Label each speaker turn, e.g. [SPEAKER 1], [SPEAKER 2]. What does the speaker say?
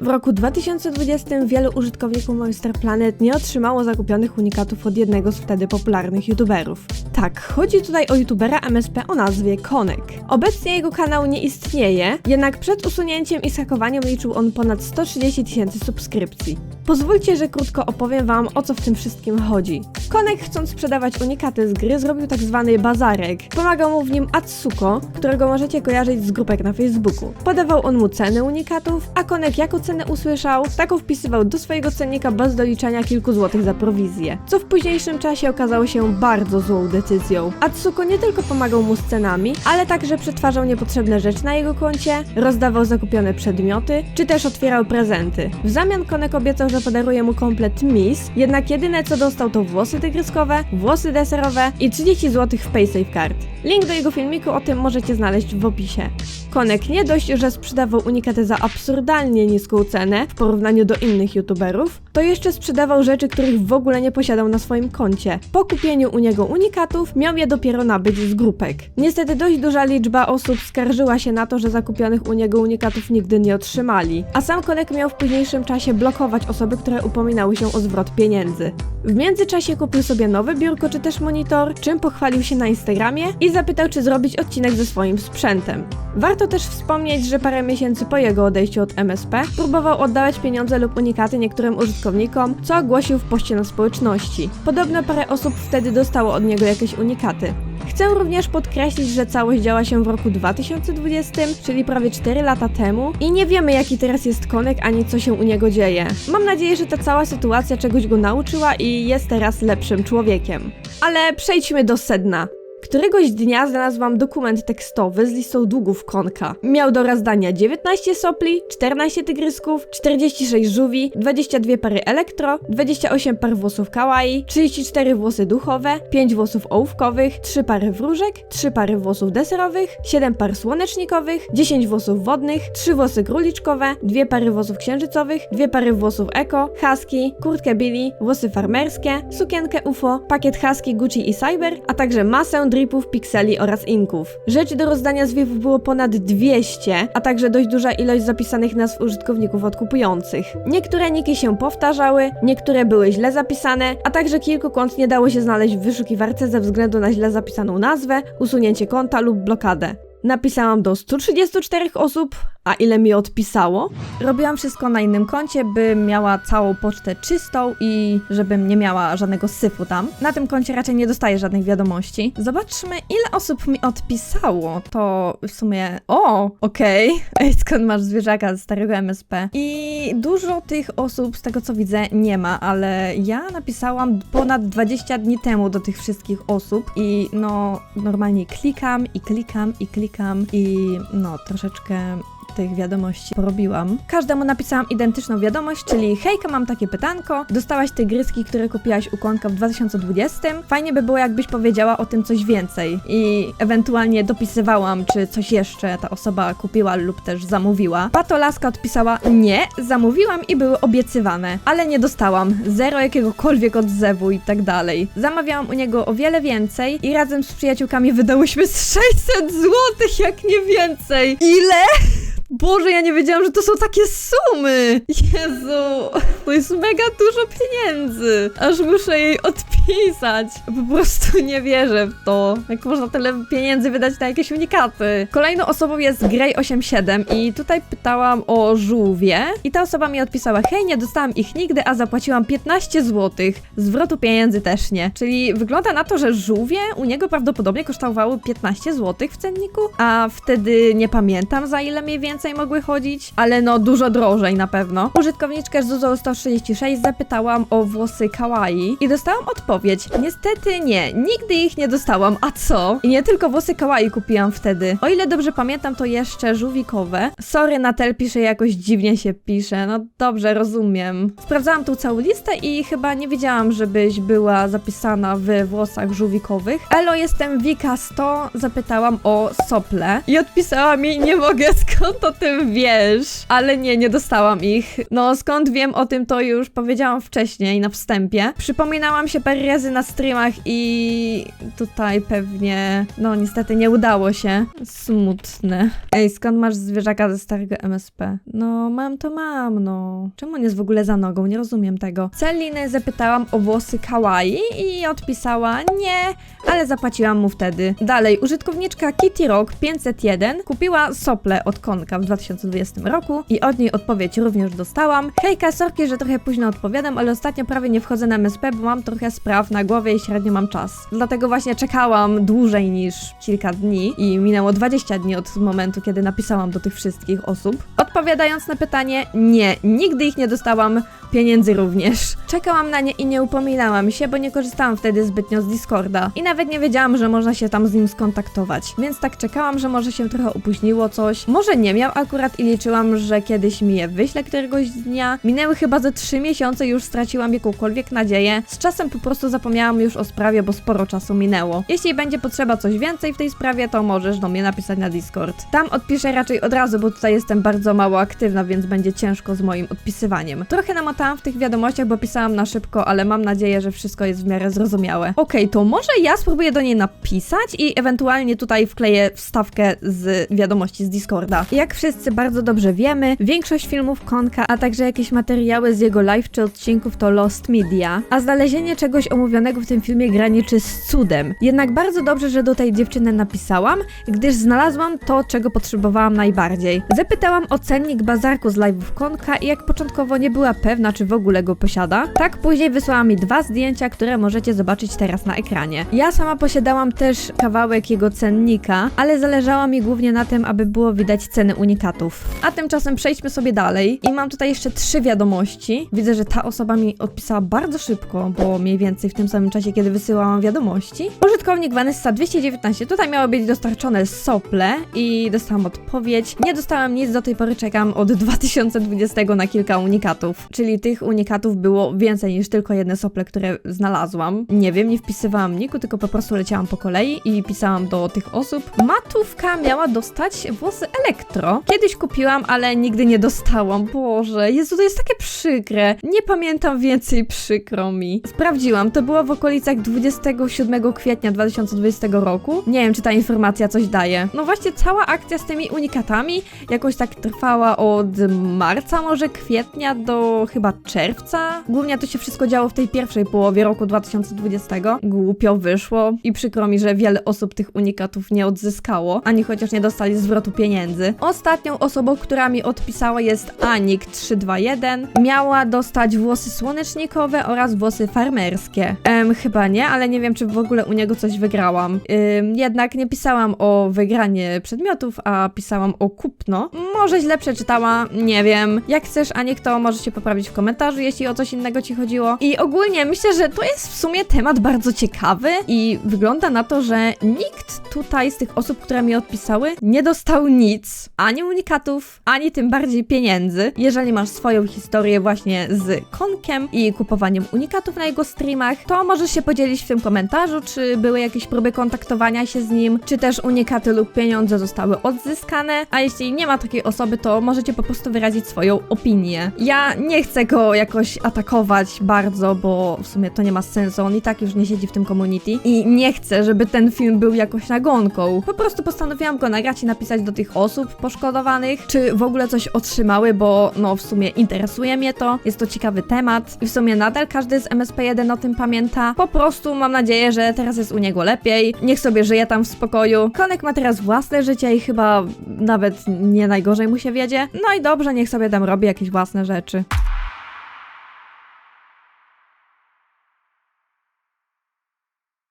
[SPEAKER 1] W roku 2020 wielu użytkowników Monster Planet nie otrzymało zakupionych unikatów od jednego z wtedy popularnych youtuberów. Tak, chodzi tutaj o youtubera MSP o nazwie Konek. Obecnie jego kanał nie istnieje, jednak przed usunięciem i skakowaniem liczył on ponad 130 tysięcy subskrypcji. Pozwólcie, że krótko opowiem wam o co w tym wszystkim chodzi. Konek chcąc sprzedawać unikaty z gry zrobił tak zwany bazarek. Pomagał mu w nim Atsuko, którego możecie kojarzyć z grupek na Facebooku. Podawał on mu ceny unikatów, a Konek jako cenę usłyszał, taką wpisywał do swojego cennika bez doliczania kilku złotych za prowizję. Co w późniejszym czasie okazało się bardzo złą decyzją. Atsuko nie tylko pomagał mu z cenami, ale także przetwarzał niepotrzebne rzeczy na jego koncie, rozdawał zakupione przedmioty, czy też otwierał prezenty. W zamian Konek obiecał, że podaruje mu komplet mis, jednak jedyne co dostał to włosy tygryskowe, włosy deserowe i 30 zł w PaySafeCard. Link do jego filmiku o tym możecie znaleźć w opisie. Konek nie dość, że sprzedawał unikaty za absurdalnie niską cenę w porównaniu do innych youtuberów, to jeszcze sprzedawał rzeczy, których w ogóle nie posiadał na swoim koncie. Po kupieniu u niego unikatów miał je dopiero nabyć z grupek. Niestety dość duża liczba osób skarżyła się na to, że zakupionych u niego unikatów nigdy nie otrzymali, a sam Konek miał w późniejszym czasie blokować osoby, które upominały się o zwrot pieniędzy. W międzyczasie kupił sobie nowe biurko czy też monitor, czym pochwalił się na Instagramie i zapytał, czy zrobić odcinek ze swoim sprzętem. Warto też wspomnieć, że parę miesięcy po jego odejściu od MSP próbował oddawać pieniądze lub unikaty niektórym użytkownikom, co ogłosił w poście na społeczności. Podobno parę osób wtedy dostało od niego jakieś unikaty. Chcę również podkreślić, że całość działa się w roku 2020, czyli prawie 4 lata temu i nie wiemy jaki teraz jest Konek ani co się u niego dzieje. Mam nadzieję, że ta cała sytuacja czegoś go nauczyła i jest teraz lepszym człowiekiem. Ale przejdźmy do sedna. Któregoś dnia znalazłam dokument tekstowy z listą długów konka. Miał do rozdania 19 sopli, 14 tygrysków, 46 żółwi, 22 pary elektro, 28 par włosów kawaii, 34 włosy duchowe, 5 włosów ołówkowych, 3 pary wróżek, 3 pary włosów deserowych, 7 par słonecznikowych, 10 włosów wodnych, 3 włosy króliczkowe, 2 pary włosów księżycowych, 2 pary włosów eko, husky, kurtkę Billy, włosy farmerskie, sukienkę UFO, pakiet husky Gucci i Cyber, a także masę dripów, pikseli oraz inków. Rzeczy do rozdania zwiewów było ponad 200, a także dość duża ilość zapisanych nazw użytkowników odkupujących. Niektóre niki się powtarzały, niektóre były źle zapisane, a także kilku kont nie dało się znaleźć w wyszukiwarce ze względu na źle zapisaną nazwę, usunięcie konta lub blokadę. Napisałam do 134 osób, a ile mi odpisało? Robiłam wszystko na innym koncie, by miała całą pocztę czystą i żebym nie miała żadnego syfu tam. Na tym koncie raczej nie dostaję żadnych wiadomości. Zobaczmy, ile osób mi odpisało. To w sumie. O, okej. Ej, skąd masz zwierzaka z starego MSP? I dużo tych osób, z tego co widzę, nie ma, ale ja napisałam ponad 20 dni temu do tych wszystkich osób i no, normalnie klikam i klikam i klikam i no, troszeczkę tych wiadomości porobiłam. Każdemu napisałam identyczną wiadomość, czyli hejka, mam takie pytanko. Dostałaś te gryzki, które kupiłaś u Konka w 2020. Fajnie by było, jakbyś powiedziała o tym coś więcej. I ewentualnie dopisywałam, czy coś jeszcze ta osoba kupiła lub też zamówiła. Patolaska odpisała nie, zamówiłam i były obiecywane, ale nie dostałam. Zero jakiegokolwiek odzewu i tak dalej. Zamawiałam u niego o wiele więcej i razem z przyjaciółkami wydałyśmy z 600 zł, jak nie więcej. Ile? Boże, ja nie wiedziałam, że to są takie sumy! Jezu, to jest mega dużo pieniędzy! Aż muszę jej odpisać. Po prostu nie wierzę w to. Jak można tyle pieniędzy wydać na jakieś unikaty? Kolejną osobą jest Grey87 i tutaj pytałam o żółwie i ta osoba mi odpisała, hej, nie dostałam ich nigdy, a zapłaciłam 15 zł. Zwrotu pieniędzy też nie. Czyli wygląda na to, że żółwie u niego prawdopodobnie kosztowały 15 zł w cenniku, a wtedy nie pamiętam za ile mniej więcej mogły chodzić, ale no dużo drożej na pewno. Użytkowniczkę z Zuzą 136 zapytałam o włosy kawaii i dostałam odpowiedź. Niestety nie, nigdy ich nie dostałam, a co? I nie tylko włosy kawaii kupiłam wtedy. O ile dobrze pamiętam, to jeszcze żółwikowe. Sorry, Natel pisze jakoś dziwnie się pisze, no dobrze, rozumiem. Sprawdzałam tu całą listę i chyba nie wiedziałam, żebyś była zapisana w włosach żółwikowych. Elo, jestem Wika 100, zapytałam o sople i odpisała mi, nie mogę, skąd o tym wiesz? Ale nie, nie dostałam ich. No, skąd wiem o tym, to już powiedziałam wcześniej na wstępie. Przypominałam się parę razy na streamach i tutaj pewnie, no niestety nie udało się. Smutne. Ej, skąd masz zwierzaka ze starego MSP? No, mam to mam, no. Czemu on jest w ogóle za nogą? Nie rozumiem tego. Celinę zapytałam o włosy kawaii i odpisała nie, ale zapłaciłam mu wtedy. Dalej, użytkowniczka Kitty Rock 501 kupiła sople od Konka w 2020 roku i od niej odpowiedź również dostałam. Hejka, sorki, że trochę późno odpowiadam, ale ostatnio prawie nie wchodzę na MSP, bo mam trochę spraw na głowie i średnio mam czas. Dlatego właśnie czekałam dłużej niż kilka dni i minęło 20 dni od momentu, kiedy napisałam do tych wszystkich osób. Odpowiadając na pytanie, nie, nigdy ich nie dostałam, pieniędzy również. Czekałam na nie i nie upominałam się, bo nie korzystałam wtedy zbytnio z Discorda i nawet nie wiedziałam, że można się tam z nim skontaktować. Więc tak czekałam, że może się trochę opóźniło coś. Może nie miał akurat i liczyłam, że kiedyś mi je wyśle któregoś dnia. Minęły chyba ze 3 miesiące, już straciłam jakąkolwiek nadzieję. Z czasem po prostu zapomniałam już o sprawie, bo sporo czasu minęło. Jeśli będzie potrzeba coś więcej w tej sprawie, to możesz do mnie napisać na Discord. Tam odpiszę raczej od razu, bo tutaj jestem bardzo mało aktywna, więc będzie ciężko z moim odpisywaniem. Trochę namotałam w tych wiadomościach, bo pisałam na szybko, ale mam nadzieję, że wszystko jest w miarę zrozumiałe. Okej, to może ja spróbuję do niej napisać i ewentualnie tutaj wkleję wstawkę z wiadomości z Discorda. Jak wszyscy bardzo dobrze wiemy, większość filmów Konka, a także jakieś materiały z jego live czy odcinków to Lost Media, a znalezienie czegoś omówionego w tym filmie graniczy z cudem. Jednak bardzo dobrze, że do tej dziewczyny napisałam, gdyż znalazłam to, czego potrzebowałam najbardziej. Zapytałam o cennik bazarku z live'ów Konka i jak początkowo nie była pewna, czy w ogóle go posiada, tak później wysłała mi dwa zdjęcia, które możecie zobaczyć teraz na ekranie. Ja sama posiadałam też kawałek jego cennika, ale zależało mi głównie na tym, aby było widać ceny unikatów. A tymczasem przejdźmy sobie dalej i mam tutaj jeszcze trzy wiadomości. Widzę, że ta osoba mi odpisała bardzo szybko, bo mniej więcej w tym samym czasie, kiedy wysyłałam wiadomości. Użytkownik Vanessa 219, tutaj miało być dostarczone sople i dostałam odpowiedź. Nie dostałam nic, do tej pory czekam od 2020 na kilka unikatów, czyli tych unikatów było więcej niż tylko jedne sople, które znalazłam. Nie wiem, nie wpisywałam niku, tylko po prostu leciałam po kolei i pisałam do tych osób. Matówka miała dostać włosy elektro. Kiedyś kupiłam, ale nigdy nie dostałam. Boże, Jezu, to jest takie przykre. Nie pamiętam więcej, przykro mi. Sprawdziłam, to było w okolicach 27 kwietnia 2020 roku. Nie wiem, czy ta informacja coś daje. No właśnie, cała akcja z tymi unikatami jakoś tak trwała od marca, może kwietnia do chyba czerwca. Głównie to się wszystko działo w tej pierwszej połowie roku 2020. Głupio wyszło i przykro mi, że wiele osób tych unikatów nie odzyskało, ani chociaż nie dostali zwrotu pieniędzy. Ostatnią osobą, która mi odpisała jest Anik321. Miała dostać włosy słonecznikowe oraz włosy farmerskie. Chyba nie, ale nie wiem, czy w ogóle u niego coś wygrałam. Ym, jednak nie pisałam o wygranie przedmiotów, a pisałam o kupno. Może źle przeczytała, nie wiem. Jak chcesz, Anik, to możesz się poprawić w komentarzu, jeśli o coś innego ci chodziło. I ogólnie myślę, że to jest w sumie temat bardzo ciekawy i wygląda na to, że nikt tutaj z tych osób, które mi odpisały, nie dostał nic. Ani unikatów, ani tym bardziej pieniędzy. Jeżeli masz swoją historię właśnie z konkiem i kupowaniem unikatów na jego streamach, to możesz się podzielić w tym komentarzu, czy były jakieś próby kontaktowania się z nim, czy też unikaty lub pieniądze zostały odzyskane. A jeśli nie ma takiej osoby, to możecie po prostu wyrazić swoją opinię. Ja nie chcę go jakoś atakować bardzo, bo w sumie to nie ma sensu. On i tak już nie siedzi w tym community i nie chcę, żeby ten film był jakoś nagonką. Po prostu postanowiłam go nagrać i napisać do tych osób poszkodowanych, czy w ogóle coś otrzymały, bo no w sumie interesuje mnie to. Jest to ciekawy temat i w sumie nadal każdy z MSP1 o tym pamięta. Po prostu mam nadzieję, że teraz jest u niego lepiej. Niech sobie żyje tam w spokoju. Konek ma teraz własne życie i chyba nawet nie najgorzej mu wiedzie. No i dobrze, niech sobie tam robi jakieś własne rzeczy.